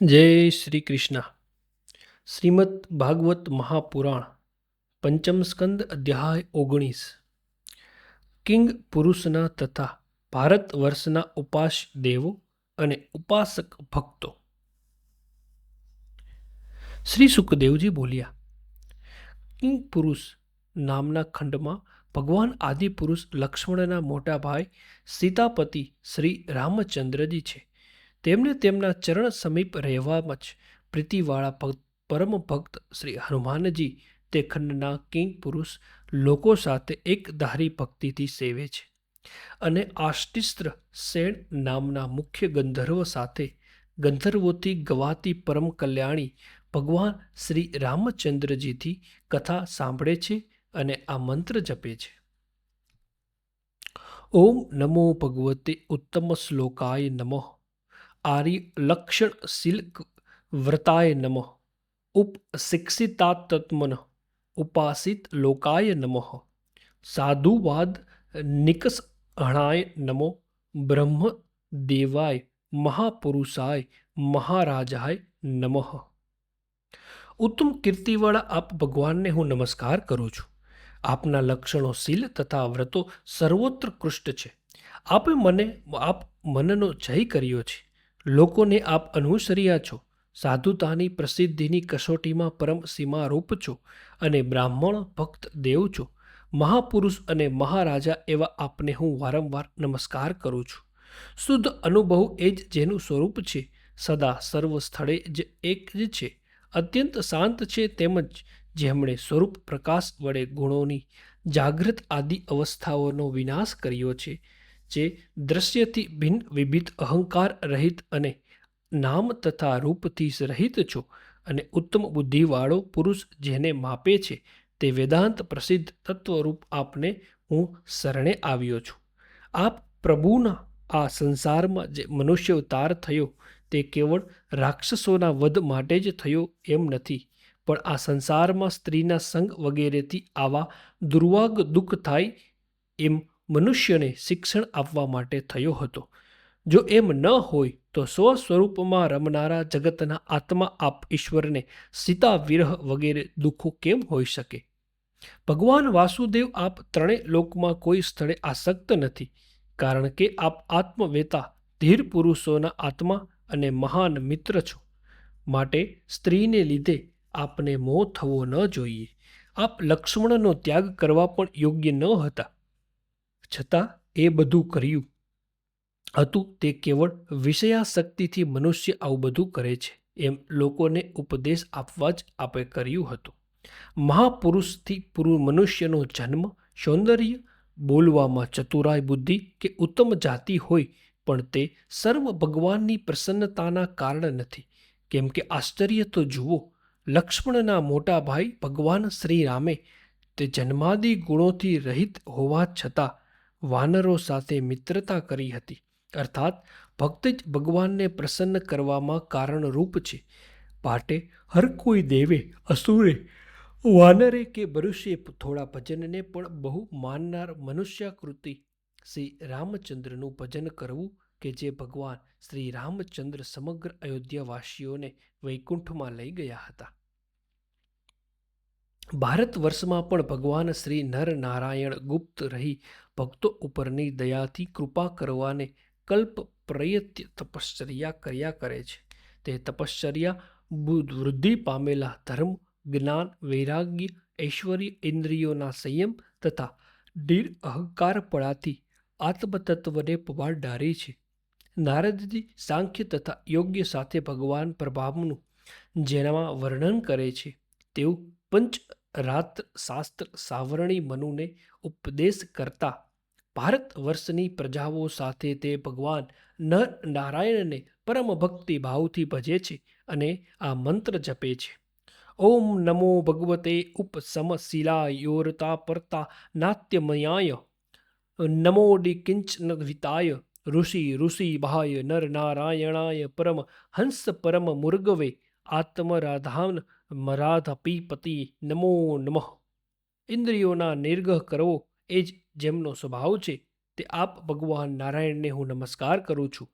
જય શ્રી કૃષ્ણ. શ્રીમદ ભાગવત મહાપુરાણ, પંચમ સ્કંદ અધ્યાય ઓગણીસ. કિંગ પુરુષના તથા ભારત વર્ષના ઉપાસ દેવો અને ઉપાસક ભક્તો. શ્રી સુખદેવજી બોલ્યા, કિંગ પુરુષ નામના ખંડમાં ભગવાન આદિપુરુષ લક્ષ્મણના મોટા ભાઈ સીતાપતિ શ્રી રામચંદ્રજી છે. તેમને તેમના ચરણ સમીપ રહેવામાં જ પ્રીતિવાળા ભક્ત પરમ ભક્ત શ્રી હનુમાનજી તે ખંડના કિંગ પુરુષ લોકો સાથે એક ધારી ભક્તિથી સેવે છે અને આષ્ટિસ્ત્ર સેણ નામના મુખ્ય ગંધર્વ સાથે ગંધર્વોથી ગવાતી પરમ કલ્યાણી ભગવાન શ્રી રામચંદ્રજીથી કથા સાંભળે છે અને આ મંત્ર જપે છે. ઓમ નમો ભગવતે ઉત્તમ શ્લોકાય નમઃ. આર્ય લક્ષણ શિલ્ક વ્રતાય નમઃ. ઉપશિક્ષિતાત્મન ઉપાસિત લોકાય નમઃ. સાધુવાદ નિકસ હણાય નમો. બ્રહ્મ દેવાય મહાપુરુષાય મહારાજાય નમઃ. ઉત્તમ કીર્તિવાળા આપ ભગવાનને હું નમસ્કાર કરું છું. આપના લક્ષણો શીલ તથા વ્રતો સર્વોત્ર કૃષ્ટ છે. આપે મને, આપ મનનો જય કર્યો છે. લોકોને આપ અનુસર્યા છો, સાધુતાની પ્રસિદ્ધિની કસોટીમાં પરમ સીમારૂપ છો અને બ્રાહ્મણ ભક્ત દેવ છો. મહાપુરુષ અને મહારાજા એવા આપને હું વારંવાર નમસ્કાર કરું છું. શુદ્ધ અનુભવ એ જ જેનું સ્વરૂપ છે. સદા સર્વ સ્થળે જ એક જ છે. અત્યંત શાંત છે તેમજ જેમણે સ્વરૂપ પ્રકાશ વડે ગુણોની જાગૃત આદિ અવસ્થાઓનો વિનાશ કર્યો છે. જે દ્રશ્યથી ભિન્ન વિવિધ અહંકાર રહિત અને નામ તથા રૂપથી રહિત છો અને ઉત્તમ બુદ્ધિવાળો પુરુષ જેને માપે છે તે વેદાંત પ્રસિદ્ધ તત્વરૂપ આપને હું શરણે આવ્યો છું. આપ પ્રભુના આ સંસારમાં જે મનુષ્ય અવતાર થયો તે કેવળ રાક્ષસોના વધ માટે જ થયો એમ નથી, પણ આ સંસારમાં સ્ત્રીના સંગ વગેરેથી આવા દુર્વાગ દુઃખ થાય એમ મનુષ્યને શિક્ષણ આપવા માટે થયો હતો. જો એમ ન હોય તો સ્વ સ્વરૂપમાં રમનારા જગતના આત્મા આપ ઈશ્વરને સીતા, વિરહ વગેરે દુઃખો કેમ હોઈ શકે? ભગવાન વાસુદેવ આપ ત્રણેય લોકમાં કોઈ સ્થળે આસક્ત નથી, કારણ કે આપ આત્મવેતા, ધીર પુરુષોના આત્મા અને મહાન મિત્ર છો. માટે સ્ત્રીને લીધે આપને મોહ થવો ન જોઈએ. આપ લક્ષ્મણનો ત્યાગ કરવા પણ યોગ્ય ન હતા. છતાં એ બધું કર્યું. હતું તે કેવળ વિષયાશક્તિથી મનુષ્ય આવું બધું કરે છે એમ લોકોને ઉપદેશ આપવા જ આપે કર્યું હતું. મહાપુરુષથી પૂર્વ મનુષ્યનો જન્મ સૌંદર્ય, બોલવામાં ચતુરાય બુદ્ધિ કે ઉત્તમ જાતિ હોય પણ તે સર્વ ભગવાનની પ્રસન્નતાના કારણ નથી. કેમ કે આશ્ચર્ય તો જુઓ, લક્ષ્મણના મોટા ભાઈ ભગવાન શ્રી રામે તે જન્માદિ ગુણોથી રહિત હોવા છતાં વાનરો સાથે મિત્રતા કરી હતી. અર્થાત, ભક્ત જ ભગવાનને પ્રસન્ન કરવામાં કારણરૂપ છે. પાટે, હર કોઈ દેવે, અસુરે, વાનરે કે મનુષ્ય થોડા ભજનને પણ બહુ માનનાર મનુષ્યાકૃતિ. શ્રી રામચંદ્રનું ભજન કરવું કે જે ભગવાન શ્રી રામચંદ્ર સમગ્ર અયોધ્યાવાસીઓને વૈકુંઠમાં લઈ ગયા હતા. ભારત વર્ષમાં પણ ભગવાન શ્રી નર નારાયણ ગુપ્ત રહી ભક્તો ઉપરની દયાથી કૃપા કરવાને કલ્પ પ્રયત્ય તપશ્ચર્યા કર્યા કરે છે. તે તપશ્ચર્યા વૃદ્ધિ પામેલા ધર્મ, જ્ઞાન, વૈરાગ્ય, ઐશ્વર્ય ઇન્દ્રિયોના સંયમ તથા દીર અહંકારપણાથી આત્મતત્વને પવાડ ડારે છે. નારદજી સાંખ્ય તથા યોગ્ય સાથે ભગવાન પ્રભાવનું જેનામાં વર્ણન કરે છે, તેવું પંચ રાત્ર શાસ્ત્ર સાવરણી મનુને ઉપદેશ કરતા ભારત વર્ષની પ્રજાઓ સાથે તે ભગવાન નર નારાયણને પરમ ભક્તિ ભાવથી ભજે છે અને આ મંત્ર જપે છે. ઓમ નમો ભગવતે ઉપસમશિલાયોરતા પરતા નાટ્યમયાય, નમો ડિ કિંચન વિતાય ઋષિ ઋષિ ભાય નર નારાયણાય પરમ હંસ પરમ મુર્ગવે, આત્મરાધાન મરાધપીપતિ નમો નમઃ. ઇન્દ્રિયોના નિર્ગહ કરવો એ જ જેમનો સ્વભાવ છે તે આપ ભગવાન નારાયણને હું નમસ્કાર કરું છું.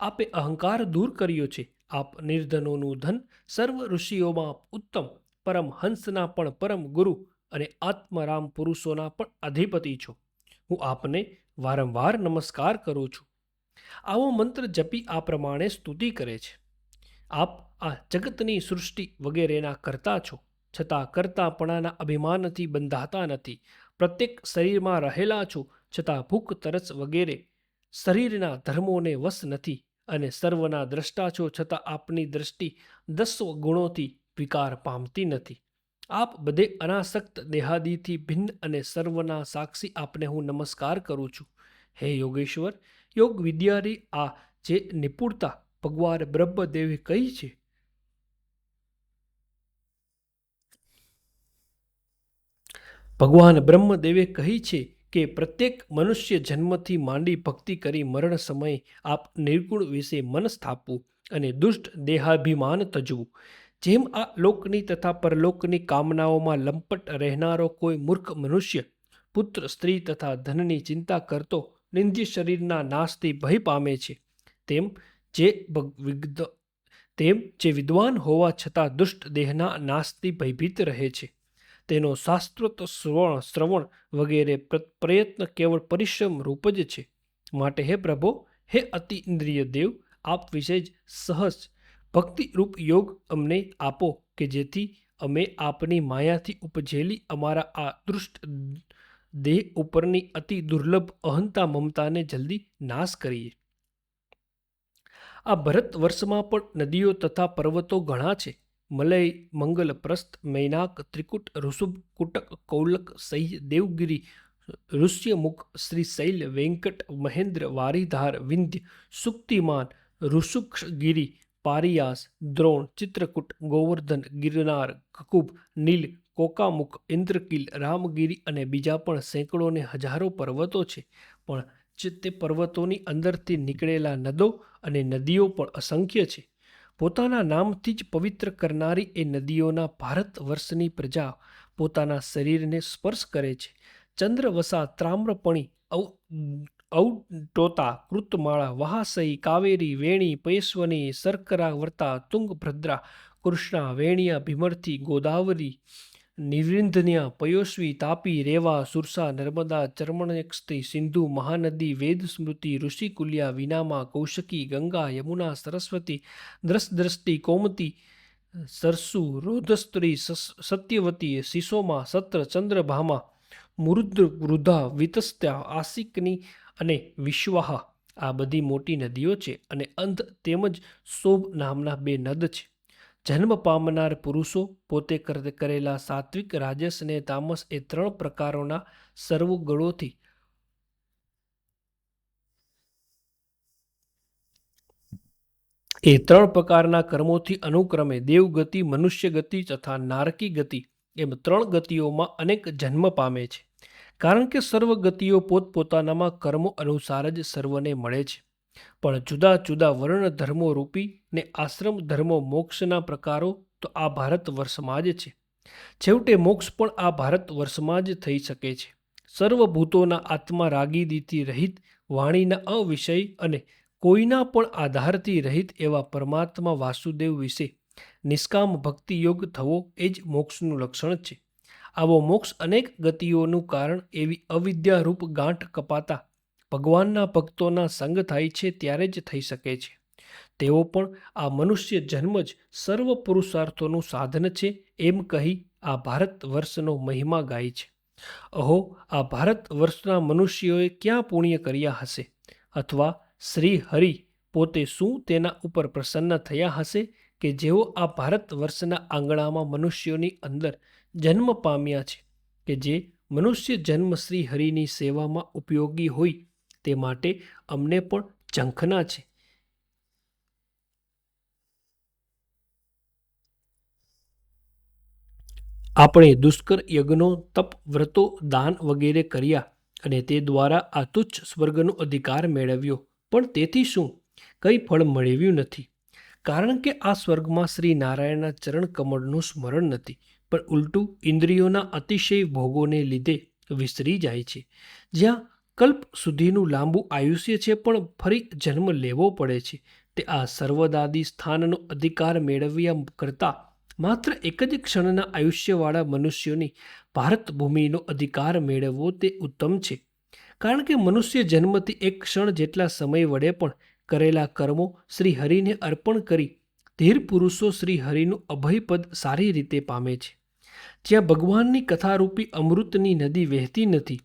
આપે અહંકાર દૂર કર્યો છે. આપ નિર્ધનોનું ધન સર્વ ઋષિઓમાં ઉત્તમ, પરમ હંસના પણ પરમ ગુરુ અને આત્મરામ પુરુષોના પણ અધિપતિ છો. હું આપને વારંવાર નમસ્કાર કરું છું. આવો મંત્ર જપી આ પ્રમાણે સ્તુતિ કરે છે. આપ આ જગતની સૃષ્ટિ વગેરેના કરતા છો. છતાં કરતાપણાના અભિમાનથી બંધાતા નથી. પ્રત્યેક શરીરમાં રહેલા છો, છતાં ભૂખ તરસ વગેરે. શરીરના ધર્મોને વશ નથી અને સર્વના દ્રષ્ટા છો, છતાં આપની દ્રષ્ટિ દસ ગુણોથી વિકાર પામતી નથી. આપ બધે અનાસક્ત દેહાદીથી ભિન્ન અને સર્વના સાક્ષી આપને હું નમસ્કાર કરું છું. હે યોગેશ્વર, યોગ વિદ્યારી આ જે નિપુણતા ભગવાન બ્રહ્મદેવે કહી છે ભગવાન બ્રહ્મદેવે કહી છે કે પ્રત્યેક મનુષ્ય જન્મથી માંડી ભક્તિ કરી મરણ સમયે આપ નિર્ગુણ વિશે મન સ્થાપવું અને દુષ્ટ દેહાભિમાન તજવું જેમ આ લોકની તથા પરલોકની કામનાઓમાં લંપટ રહેનારો કોઈ મૂર્ખ મનુષ્ય, પુત્ર, સ્ત્રી તથા ધનની ચિંતા કરતો નિંદ્ય શરીરના નાશથી ભય પામે છે, તેમ જે તેમ જે વિદ્વાન હોવા છતાં દુષ્ટ દેહના નાશથી ભયભીત રહે છે. તેનો શાસ્ત્રોત શ્રવણ શ્રવણ વગેરે પ્ર- પ્રયત્ન કેવળ પરિશ્રમ રૂપ જ છે. માટે હે પ્રભો, હે અતિ ઇન્દ્રિય દેવ, આપ વિશે જ સહજ ભક્તિરૂપ યોગ અમને આપો કે જેથી અમે આપની માયાથી ઉપજેલી અમારા આ દૃષ્ટ દેહ ઉપરની અતિ દુર્લભ અહંતા મમતાને જલ્દી નાશ કરીએ. આ ભરત વર્ષમાં પણ નદીઓ તથા પર્વતો ઘણા છે. મલય, મંગલ પ્રસ્થ, મૈનાક, ત્રિકુટ, ઋષુભ, કુટક, કૌલક, સહી, દેવગિરી ઋષ્યમુખ શ્રીશૈલ વેંકટ, મહેન્દ્ર, વારીધાર, વિંધ્ય, સુક્તિમાન, ઋષુક્ષગિરી, પારિયાસ, દ્રોણ, ચિત્રકૂટ, ગોવર્ધન, ગિરનાર, કકુબ, નીલ કોકામુખ ઇન્દ્રકીલ, રામગીરી અને બીજા પણ સેંકડો ને હજારો પર્વતો છે. પણ તે પર્વતોની અંદરથી નીકળેલા નદો અને નદીઓ પણ અસંખ્ય છે. પોતાના નામથી જ પવિત્ર કરનારી એ નદીઓના ભારત વર્ષની પ્રજા પોતાના શરીરને સ્પર્શ કરે છે. ચંદ્રવસા ત્રામ્રપણી, ઔ ઔટોતા કૃતમાળા, વહાસઈ, કાવેરી, વેણી, પૈશ્વની, શર્કરા, વર્તા, તુંગભદ્રા, કૃષ્ણા, વેણિયા, ભીમરથી, ગોદાવરી નિવૃંધન્યા પયોસ્વી તાપી, રેવા, સુરસા, નર્મદા ચર્મણયક્ષતી સિંધુ, મહાનદી, વેદ સ્મૃતિ ઋષિકુલ્યા વિનામા, કૌશકી, ગંગા, યમુના, સરસ્વતી, દ્રસદ્રષ્ટિ, કોમતી, સરસુ, રોધસ્ત્રી સત્યવતી, સિસોમા, સત્ર, ચંદ્રભામા મુરુદ્ર વૃદ્ધા વિતસ્ત્યા, આસિકની અને વિશ્વાહા આ બધી મોટી નદીઓ છે અને અંધ તેમજ શોભ નામના બે નદ છે. જન્મ પામનાર પુરુષો પોતે કર- કરેલા સાત્વિક, રાજસ અને તામસ એ ત્રણ પ્રકારોના સર્વ ગળોથી એ ત્રણ પ્રકારના કર્મોથી અનુક્રમે દેવગતિ મનુષ્ય ગતિ તથા નારકી ગતિ એમ ત્રણ ગતિઓમાં અનેક જન્મ પામે છે. કારણ કે સર્વ ગતિઓ પોતપોતાનામાં કર્મો અનુસાર જ સર્વને મળે છે. પણ જુદા જુદા વર્ણ ધર્મો રૂપી ને આશ્રમ ધર્મો મોક્ષના પ્રકારો તો આ ભારત વર્ષમાં જ છે. છેવટે મોક્ષ પણ આ ભારત વર્ષમાં જ થઈ શકે છે. સર્વભૂતોના આત્મા રાગીદીથી રહિત, વાણીના અવિષય અને કોઈના પણ આધારથી રહિત એવા પરમાત્મા વાસુદેવ વિશે નિષ્કામ ભક્તિ યોગ થવો એ જ મોક્ષનું લક્ષણ છે. આવો મોક્ષ અનેક ગતિઓનું કારણ એવી અવિદ્યારૂપ ગાંઠ કપાતા ભગવાનના ભક્તોના સંગ થાય છે ત્યારે જ થઈ શકે છે. તેઓ પણ આ મનુષ્ય જન્મ જ સર્વ પુરુષાર્થોનું સાધન છે એમ કહી આ ભારત વર્ષનો મહિમા ગાય છે. અહો, આ ભારત વર્ષના મનુષ્યોએ ક્યાં પુણ્ય કર્યા હશે? અથવા શ્રી હરિ પોતે શું તેના ઉપર પ્રસન્ન થયા હશે કે જેઓ આ ભારત વર્ષના આંગણામાં મનુષ્યોની અંદર જન્મ પામ્યા છે? કે જે મનુષ્ય જન્મ શ્રી હરિની સેવામાં ઉપયોગી હોય તે માટે અમને પણ ઝંખના છે. આપણે દુષ્કર યજ્ઞો, તપ, વ્રતો, દાન વગેરે કર્યા અને તે દ્વારા આ તુચ્છ સ્વર્ગનો અધિકાર મેળવ્યો. પણ તેથી શું? કંઈ ફળ મેળવ્યું નથી. કારણ કે આ સ્વર્ગમાં શ્રી નારાયણના ચરણ કમળનું સ્મરણ નથી, પણ ઉલટું ઇન્દ્રિયોના અતિશય ભોગોને લીધે વિસરી જાય છે. જ્યાં કલ્પ સુધીનું લાંબુ આયુષ્ય છે, પણ ફરી જન્મ લેવો પડે છે. તે આ સર્વદાદી સ્થાનનો અધિકાર મેળવ્યા કરતાં માત્ર એક જ ક્ષણના આયુષ્યવાળા મનુષ્યોની ભારત ભૂમિનો અધિકાર મેળવવો તે ઉત્તમ છે. કારણ કે મનુષ્ય જન્મથી એક ક્ષણ જેટલા સમય વડે પણ કરેલા કર્મો શ્રી હરિને અર્પણ કરી ધીર પુરુષો શ્રી હરિનું અભયપદ સારી રીતે પામે છે. જ્યાં ભગવાનની કથારૂપી અમૃતની નદી વહેતી નથી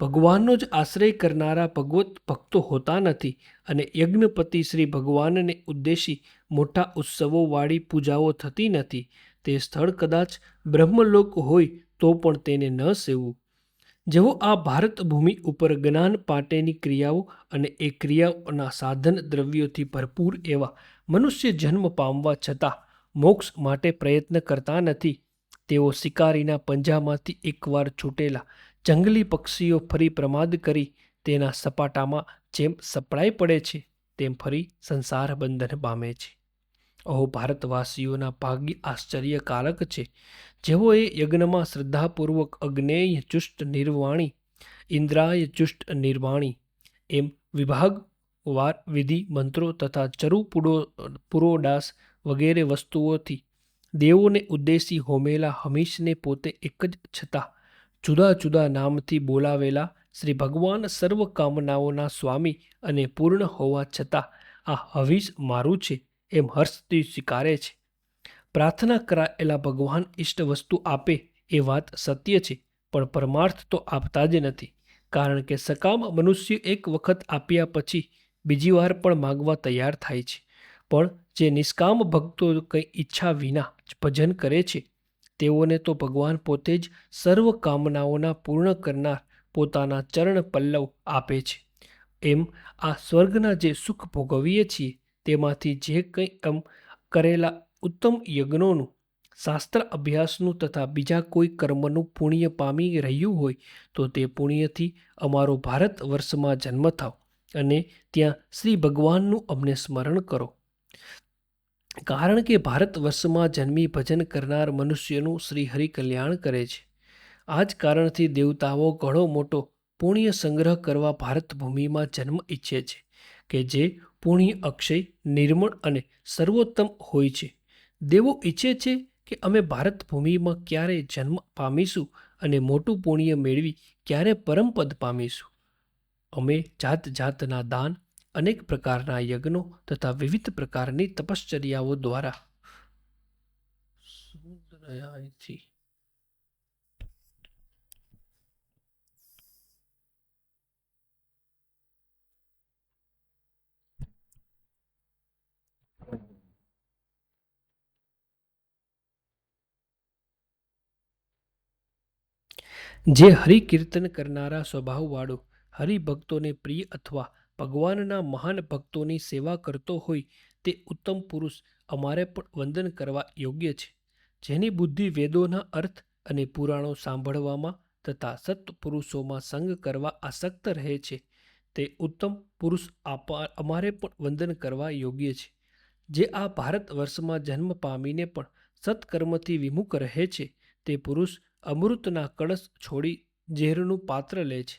ભગવાનનો જ આશ્રય કરનારા ભગવત ભક્તો હોતા નથી અને યજ્ઞપતિ શ્રી ભગવાનને ઉદ્દેશી મોટા ઉત્સવોવાળી પૂજાઓ થતી નથી. તે સ્થળ કદાચ બ્રહ્મલોક હોય તો પણ તેને ન સેવવું. જેવો આ ભારત ભૂમિ ઉપર જ્ઞાન પાટેની ક્રિયાઓ અને એ ક્રિયાઓના સાધન દ્રવ્યોથી ભરપૂર એવા મનુષ્ય જન્મ પામવા છતાં મોક્ષ માટે પ્રયત્ન કરતા નથી. તેઓ શિકારીના પંજામાંથી એકવાર છૂટેલા જંગલી પક્ષીઓ ફરી પ્રમાદ કરી તેના સપાટામાં જેમ સપડાઈ પડે છે, તેમ ફરી સંસાર બંધન પામે છે. અહો ભારતવાસીઓના ભાગ્ય આશ્ચર્યકારક છે. જેઓએ યજ્ઞમાં શ્રદ્ધાપૂર્વક અગ્નેય ચુષ્ટ નિર્વાણી, ઇન્દ્રાય ચુષ્ટ નિર્વાણી, એમ વિભાગ, વાર, વિધિ, મંત્રો તથા ચરુ પુડો, પુરોડાસ વગેરે વસ્તુઓથી દેવોને ઉદ્દેશી હોમેલા હમીશને પોતે એક જ છતાં જુદા જુદા નામથી બોલાવેલા શ્રી ભગવાન સર્વ કામનાઓના સ્વામી અને પૂર્ણ હોવા છતાં આ હવીશ મારું છે એમ હર્ષથી સ્વીકારે છે. પ્રાર્થના કરાયેલા ભગવાન ઇષ્ટ વસ્તુ આપે એ વાત સત્ય છે, પણ પરમાર્થ તો આપતા જ નથી. કારણ કે સકામ મનુષ્ય એક વખત આપ્યા પછી બીજી વાર પણ માગવા તૈયાર થાય છે. પણ જે નિષ્કામ ભક્તો કંઈ ઈચ્છા વિના જ ભજન કરે છે તેઓને તો ભગવાન પોતે જ સર્વ કામનાઓના પૂર્ણ કરનાર પોતાના ચરણ પલ્લવ આપે છે. એમ આ સ્વર્ગના જે સુખ ભોગવીએ છીએ, તેમાંથી જે કંઈ એમ કરેલા ઉત્તમ યજ્ઞોનું, શાસ્ત્ર અભ્યાસનું તથા બીજા કોઈ કર્મનું પુણ્ય પામી રહ્યું હોય, તો તે પુણ્યથી અમારો ભારત વર્ષમાં જન્મ થાવ અને ત્યાં શ્રી ભગવાનનું અમને સ્મરણ કરો. કારણ કે ભારત વર્ષમાં જન્મી ભજન કરનાર મનુષ્યનું શ્રીહરિ કલ્યાણ કરે છે. આ જ કારણથી દેવતાઓ ઘણો મોટો પુણ્ય સંગ્રહ કરવા ભારત ભૂમિમાં જન્મ ઈચ્છે છે કે જે પુણ્ય અક્ષય, નિર્મળ અને સર્વોત્તમ હોય છે. દેવો ઈચ્છે છે કે અમે ભારત ભૂમિમાં ક્યારે જન્મ પામીશું અને મોટું પુણ્ય મેળવી ક્યારે પરમપદ પામીશું. અમે જાત જાતના દાન અનેક પ્રકારના યજ્ઞો તથા વિવિધ પ્રકારની તપશ્ચર્યાઓ દ્વારા જે હરિકીર્તન કરનારા સ્વભાવવાળો હરિભક્તોને પ્રિય અથવા ભગવાનના મહાન ભક્તોની સેવા કરતો હોય તે ઉત્તમ પુરુષ અમારે પણ વંદન કરવા યોગ્ય છે. જેની બુદ્ધિ વેદોના અર્થ અને પુરાણો સાંભળવામાં તથા સત્પુરુષોમાં સંગ કરવા આસક્ત રહે છે, તે ઉત્તમ પુરુષ આપા અમારે પણ વંદન કરવા યોગ્ય છે. જે આ ભારત વર્ષમાં જન્મ પામીને પણ સત્કર્મથી વિમુખ રહે છે, તે પુરુષ અમૃતના કળશ છોડી ઝેરનું પાત્ર લે છે.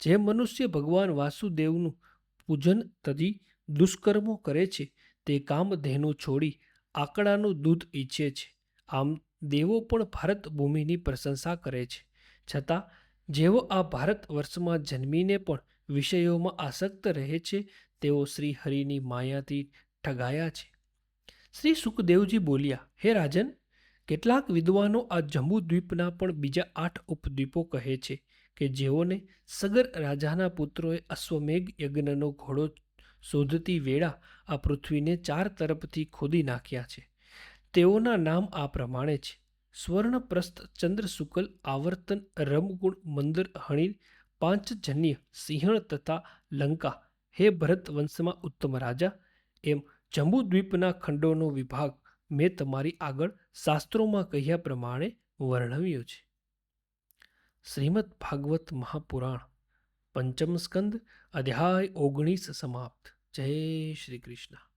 જે મનુષ્ય ભગવાન વાસુદેવનું પૂજન તજી દુષ્કર્મો કરે છે. તે કામધેનુ છોડી આકડાનું દૂધ ઈચ્છે છે. આમ દેવો પણ ભારત ભૂમિની પ્રશંસા કરે છે. છતાં, જેઓ આ ભારત વર્ષમાં જન્મીને પણ વિષયોમાં આસક્ત રહે છે, તેઓ શ્રી હરિની માયાથી ઠગાયા છે. શ્રી સુખદેવજી બોલ્યા, હે રાજન, કેટલાક વિદ્વાનો આ જંબુદ્વીપના પણ બીજા આઠ ઉપદ્વીપો કહે છે. કે જેઓને સગર રાજાના પુત્રોએ અશ્વમેઘ યજ્ઞનો ઘોડો શોધતી વેળા આ પૃથ્વીને ચાર તરફથી ખોદી નાખ્યા છે. તેઓના નામ આ પ્રમાણે છે. સ્વર્ણપ્રસ્થ ચંદ્ર શુકલ આવર્તન રમગુણ મંદર હણીર પાંચજન્ય સિંહણ તથા લંકા હે ભરત વંશમાં ઉત્તમ રાજા એમ જંબુદ્વીપના ખંડોનો વિભાગ મેં તમારી આગળ શાસ્ત્રોમાં કહ્યા પ્રમાણે વર્ણવ્યો છે. શ્રીમદ ભાગવત મહાપુરાણ પંચમ સ્કંદ અધ્યાય ઓગણીસ સમાપ્ત. જય શ્રી કૃષ્ણ.